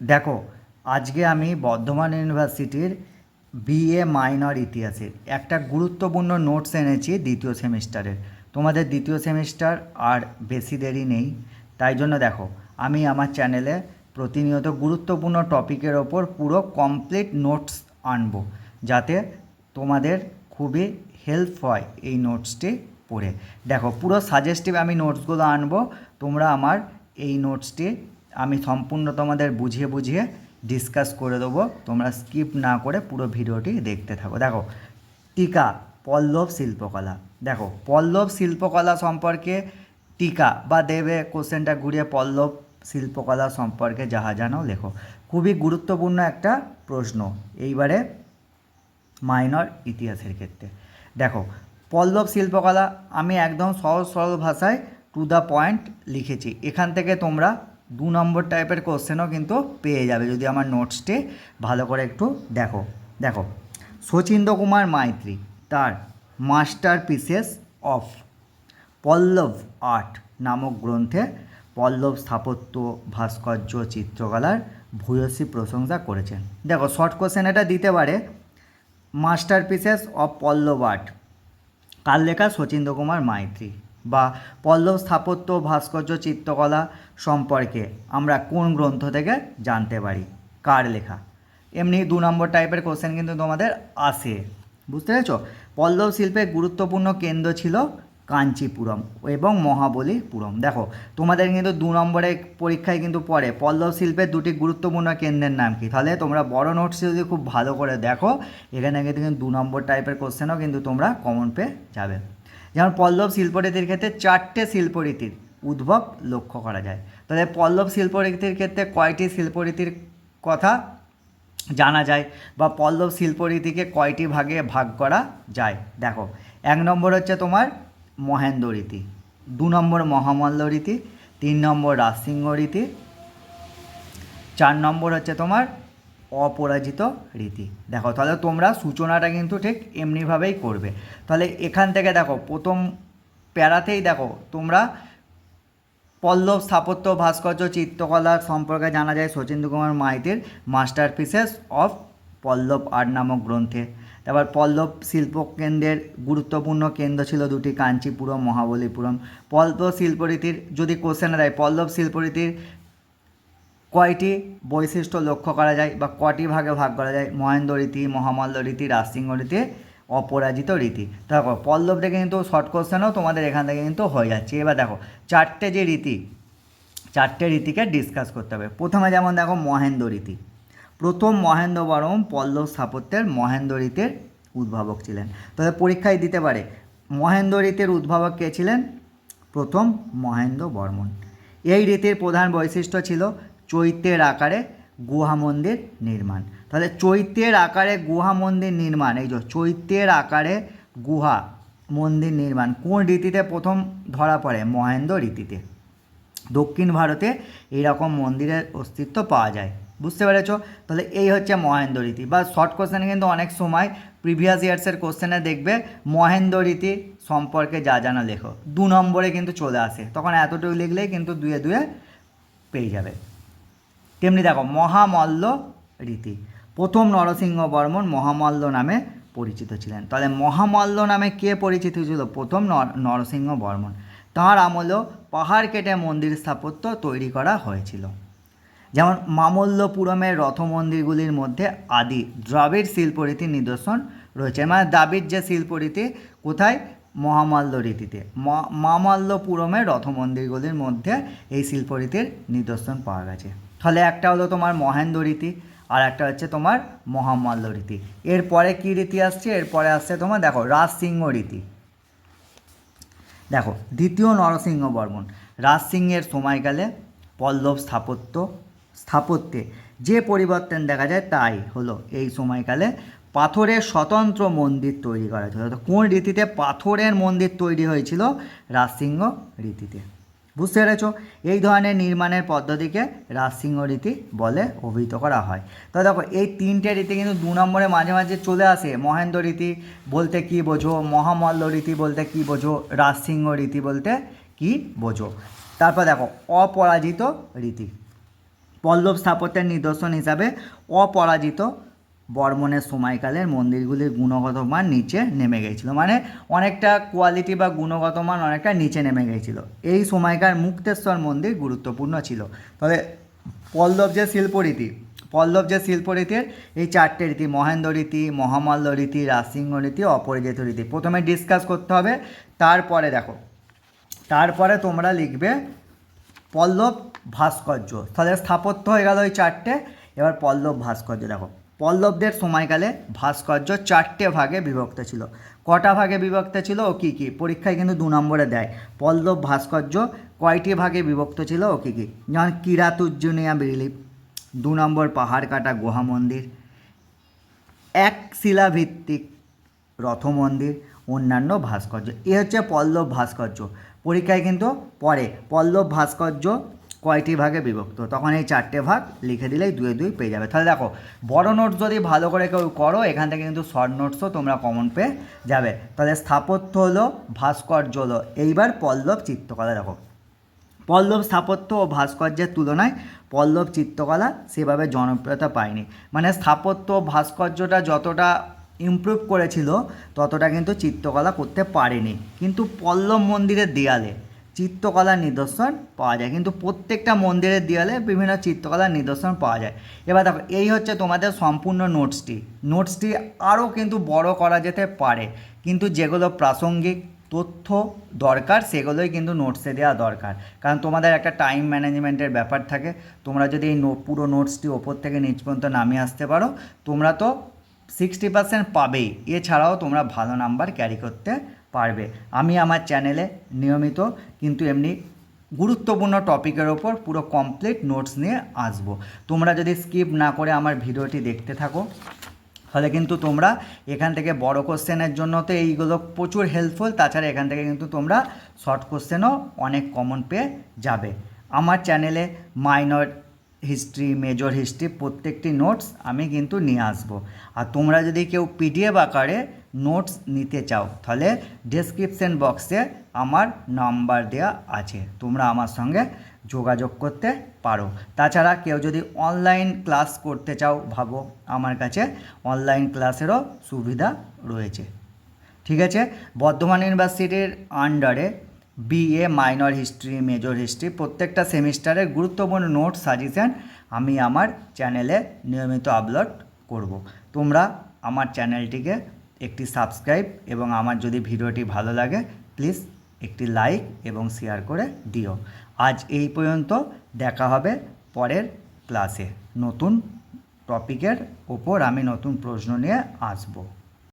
দেখো, আজকে আমি বর্ধমান ইউনিভার্সিটির বিএ মাইনর ইতিহাসের একটা গুরুত্বপূর্ণ নোটস এনেছি দ্বিতীয় সেমিস্টারের। তোমাদের দ্বিতীয় সেমিস্টার আর বেশি দেরি নেই। তাই জন্য দেখো, আমি আমার চ্যানেলে প্রতিনিয়ত গুরুত্বপূর্ণ টপিকের ওপর পুরো কমপ্লিট নোটস আনব, যাতে তোমাদের খুবই হেল্প হয় এই নোটসটি পড়ে। দেখো, পুরো সাজেস্টিভ আমি নোটসগুলো আনব, তোমরা আমার এই নোটসটি আমি সম্পূর্ণ তোমাদের বুঝিয়ে বুঝিয়ে ডিসকাস করে দেবো। তোমরা স্কিপ না করে পুরো ভিডিওটি দেখতে থাকো। দেখো, টিকা, পল্লব শিল্পকলা। দেখো, পল্লব শিল্পকলা সম্পর্কে টিকা বা দেবে কোশ্চেনটা ঘুরিয়ে পল্লব শিল্পকলা সম্পর্কে যাহা জানো লেখো। খুবই গুরুত্বপূর্ণ একটা প্রশ্ন, এইবারে মাইনর ইতিহাসের ক্ষেত্রে। দেখো, পল্লব শিল্পকলা আমি একদম সহজ সরল ভাষায় টু দ্য পয়েন্ট লিখেছি। এখান থেকে তোমরা দু নম্বর টাইপের কোশ্চেনও কিন্তু পেয়ে যাবে যদি আমার নোটসটি ভালো করে একটু দেখো। দেখো, শচীন্দ্র কুমার মাইত্রী, তার masterpieces of Pallava art নামক গ্রন্থে পল্লব স্থাপত্য, ভাস্কর্য, চিত্রকলার ভূয়সী প্রশংসা করেছেন। দেখো শর্ট কোশ্চেন এটা দিতে পারে masterpieces of Pallava art কার লেখা? শচীন্দ্র কুমার মাইত্রী। বা পল্লব স্থাপত্য, ভাস্কর্য, চিত্রকলা সম্পর্কে আমরা কোন গ্রন্থ থেকে জানতে পারি? কার লেখা? এমনি দু নম্বর টাইপের কোশ্চেন কিন্তু তোমাদের আসে। বুঝতে পেরেছ? পল্লব শিল্পের গুরুত্বপূর্ণ কেন্দ্র ছিল কাঞ্চিপুরম এবং মহাবলীপুরম। দেখো, তোমাদের কিন্তু দু নম্বরের পরীক্ষায় কিন্তু পড়ে, পল্লব শিল্পের দুটি গুরুত্বপূর্ণ কেন্দ্রের নাম কি? তাহলে তোমরা বড় নোটস যদি খুব ভালো করে দেখো, এখানে কিন্তু দু নম্বর টাইপের কোশ্চেনও কিন্তু তোমরা কমন পেয়ে যাবে। যেমন পল্লব শিল্পরীতির ক্ষেত্রে চারটে শিল্পরীতির উদ্ভব লক্ষ্য করা যায়। তাহলে পল্লব শিল্পরীতির ক্ষেত্রে কয়টি শিল্পরীতির কথা জানা যায় বা পল্লব শিল্পরীতিকে কয়টি ভাগে ভাগ করা যায়? দেখো, এক নম্বর হচ্ছে তোমার মহেন্দ্র রীতি, দু নম্বর মহামল্ল রীতি, তিন নম্বর রাজসিংহ রীতি, চার নম্বর হচ্ছে তোমার অপরাজিত রীতি। দেখো, তাহলে তোমরা সূচনাটা কিন্তু ঠিক এমনিভাবেই করবে। তাহলে এখান থেকে দেখো, প্রথম প্যারাতেই দেখো, তোমরা পল্লব স্থাপত্য, ভাস্কর্য, চিত্রকলা সম্পর্কে জানা যায় শচীন্দ্র কুমার মাইতির masterpieces of Pallava art নামক গ্রন্থে। তারপর পল্লব শিল্প কেন্দ্রের গুরুত্বপূর্ণ কেন্দ্র ছিল দুটি, কাঞ্চিপুরম, মহাবলীপুরম। পল্লব শিল্পরীতির যদি কোশ্চেনে দেয়, পল্লব শিল্পরীতির কয়টি বৈশিষ্ট্য লক্ষ্য করা যায় বা কটি ভাগে ভাগ করা যায়? মহেন্দ্র রীতি, মহামল্ল রীতি, রাজসিংহ রীতি, অপরাজিত রীতি। দেখো পল্লব থেকে কিন্তু শর্ট কোশ্চেনও তোমাদের এখান থেকে কিন্তু হয়ে যাচ্ছে। এবার দেখো, চারটে যে রীতি, চারটে রীতিকে ডিসকাস করতে হবে। প্রথমে যেমন দেখো, মহেন্দ্র রীতি। প্রথম মহেন্দ্র বর্মন পল্লব স্থাপত্যের মহেন্দ্র রীতির উদ্ভাবক ছিলেন। তবে পরীক্ষায় দিতে পারে, মহেন্দ্র রীতির উদ্ভাবক কে ছিলেন? প্রথম মহেন্দ্র বর্মন। এই রীতির প্রধান বৈশিষ্ট্য ছিল চৈত্যের আকারে গুহা মন্দির নির্মাণ। তাহলে চৈত্যের আকারে গুহা মন্দির নির্মাণ, এই যে চৈত্যের আকারে গুহা মন্দির নির্মাণ, কোন রীতিতে প্রথম ধরা পড়ে? মহেন্দ্র রীতিতে। দক্ষিণ ভারতে এইরকম মন্দিরের অস্তিত্ব পাওয়া যায়। বুঝতে পেরেছ? তাহলে এই হচ্ছে মহেন্দ্র রীতি। বা শর্ট কোশ্চেনে কিন্তু অনেক সময় প্রিভিয়াস ইয়ার্সের কোশ্চেনে দেখবে মহেন্দ্র রীতি সম্পর্কে যা জানা লেখো। দু নম্বরে কিন্তু চলে আসে। তখন এতটুকু লিখলেই কিন্তু দুয়ে দুয়ে পেয়ে যাবে। তেমনি দেখো, মহামল্ল রীতি। প্রথম নরসিংহ বর্মন মহামল্ল নামে পরিচিত ছিলেন। তাহলে মহামল্ল নামে কে পরিচিত ছিল? প্রথম নর- নরসিংহ বর্মন তাঁর আমলেও পাহাড় কেটে মন্দির স্থাপত্য তৈরি করা হয়েছিল। যেমন মামল্লপুরমের রথ মন্দিরগুলির মধ্যে আদি দ্রাবিড় শিল্পরীতির নিদর্শন রয়েছে। মানে দ্রাবিড় যে শিল্পরীতি, কোথায়? মহামাল্য রীতিতে। মামাল্যপুরমের রথ মন্দিরগুলির মধ্যে এই শিল্পরীতির নিদর্শন পাওয়া গেছে। তাহলে একটা হলো তোমার মহেন্দ্র রীতি, আর একটা হচ্ছে তোমার মহামাল্য রীতি। এরপরে কী রীতি আসছে? এরপরে আসছে তোমার দেখো, রাজসিংহ রীতি। দেখো, দ্বিতীয় নরসিংহ বর্মন রাজসিংহের সময়কালে পল্লব স্থাপত্য, স্থাপত্যে যে পরিবর্তন দেখা যায় তাই হলো এই সময়কালে পাথরের স্বতন্ত্র মন্দির তৈরি করা হয়েছিল। কোন রীতিতে পাথরের মন্দির তৈরি হয়েছিল? রাজসিংহ রীতিতে। বুঝতে পেরেছ? এই ধরনের নির্মাণের পদ্ধতিকে রাজসিংহ রীতি বলে অভিহিত করা হয়। তো দেখো, এই তিনটে রীতি কিন্তু দু নম্বরে মাঝে মাঝে চলে আসে। মহেন্দ্র রীতি বলতে কি বোঝো? মহামল্ল রীতি বলতে কি বোঝো? রাজসিংহ রীতি বলতে কি বোঝো? তারপর দেখো, অপরাজিত রীতি। পল্লব স্থাপত্যের নিদর্শন হিসাবে অপরাজিত বর্মনের সময়কালের মন্দিরগুলির গুণগত মান নিচে নেমে গিয়েছিল মানে অনেকটা কোয়ালিটি বা গুণগত মান অনেকটা নিচে নেমে গিয়েছিল এই সময়কার মুক্তেশ্বর মন্দির গুরুত্বপূর্ণ ছিল। তবে পল্লব যে শিল্পরীতি পল্লব যে শিল্পরীতির এই চারটে রীতি, মহেন্দ্র রীতি, মহামাল্য রীতি, রাজসিংহ রীতি, অপরাজিত রীতি, প্রথমে ডিসকাস করতে হবে। তারপরে দেখো, তারপরে তোমরা লিখবে পল্লব ভাস্কর্য। তাহলে স্থাপত্য হয়ে গেল ওই চারটে। এবার পল্লব ভাস্কর্য দেখো। পল্লবদের সময়কালে ভাস্কর্য চারটে ভাগে বিভক্ত ছিল। কটা ভাগে বিভক্ত ছিল ও কী কী? পরীক্ষায় কিন্তু দু নম্বরে দেয়। পল্লব ভাস্কর্য কয়টি ভাগে বিভক্ত ছিল ও কী কী? যেমন কিরাতুজ্জুনিয়া বিলিপ, দু নম্বর পাহাড় কাটা গুহা মন্দির, এক শিলাভিত্তিক রথ মন্দির, অন্যান্য ভাস্কর্য। এ হচ্ছে পল্লব ভাস্কর্য। পরীক্ষায় কিন্তু পরে পল্লব ভাস্কর্য কয়টি ভাগে বিভক্ত? তখন এই চারটে ভাগ লিখে দিলেই দুয়ে দুই পেয়ে যাবে। তাহলে দেখো, বড় নোটস যদি ভালো করে কেউ করো, এখান থেকে কিন্তু শর্ট নোটসও তোমরা কমন পেয়ে যাবে। তাহলে স্থাপত্য হলো ভাস্কর্য হলো। এইবার পল্লব চিত্রকলা দেখো। পল্লব স্থাপত্য ও ভাস্কর্যের তুলনায় পল্লব চিত্রকলা সেভাবে জনপ্রিয়তা পায়নি। মানে স্থাপত্য ভাস্কর্যটা যতটা ইমপ্রুভ করেছিল, ততটা কিন্তু চিত্রকলা করতে পারেনি। কিন্তু পল্লব মন্দিরের দেয়ালে চিত্রকলার নিদর্শন পাওয়া যায়। কিন্তু প্রত্যেকটা মন্দিরের দেয়ালে বিভিন্ন চিত্রকলার নিদর্শন পাওয়া যায়। এবার দেখো, এই হচ্ছে তোমাদের সম্পূর্ণ নোটসটি। নোটসটি আরও কিন্তু বড় করা যেতে পারে। কিন্তু যেগুলো প্রাসঙ্গিক তথ্য দরকার, সেগুলোই কিন্তু নোটসে দেওয়া দরকার। কারণ তোমাদের একটা টাইম ম্যানেজমেন্টের ব্যাপার থাকে। তোমরা যদি এই পুরো নোটসটি ওপর থেকে নিচ পর্যন্ত নামিয়ে আসতে পারো, তোমরা তো সিক্সটি পার্সেন্ট পাবেই। এছাড়াও তোমরা ভালো নাম্বার ক্যারি করতে পারবে। আমি আমার চ্যানেলে নিয়মিত কিন্তু এমনি গুরুত্বপূর্ণ টপিকের ওপর পুরো কমপ্লিট নোটস নিয়ে আসব। তোমরা যদি স্কিপ না করে আমার ভিডিওটি দেখতে থাকো, তাহলে কিন্তু তোমরা এখান থেকে বড় কোশ্চেনের জন্য তো এইগুলো প্রচুর হেল্পফুল তাছাড়া এখান থেকে কিন্তু তোমরা শর্ট কোশ্চেনও অনেক কমন পেয়ে যাবে। আমার চ্যানেলে মাইনর হিস্ট্রি মেজর হিস্ট্রি প্রত্যেকটি নোটস আমি কিন্তু নিয়ে আসব। আর তোমরা যদি কেউ পিডিএফ আকারে নোটস নিতে চাও, তাহলে ডেসক্রিপশন বক্সে আমার নাম্বার দেওয়া আছে। তোমরা আমার সঙ্গে যোগাযোগ করতে পারো। তাছাড়া কেউ যদি অনলাইন ক্লাস করতে চাও, ভাবো আমার কাছে অনলাইন ক্লাসেরও সুবিধা রয়েছে। ঠিক আছে? বর্ধমান ইউনিভার্সিটির আন্ডারে BA minor history major history প্রত্যেকটা সেমিস্টারের গুরুত্বপূর্ণ নোট সাজেশন আমি আমার চ্যানেলে নিয়মিত আপলোড করব। তোমরা আমার চ্যানেলটিকে একটি সাবস্ক্রাইব এবং আমার যদি ভিডিওটি ভালো লাগে প্লিজ একটি লাইক এবং শেয়ার করে দিও। আজ এই পর্যন্ত দেখা হবে পরের ক্লাসে নতুন টপিকের ওপর আমি নতুন প্রশ্ন নিয়ে আসব।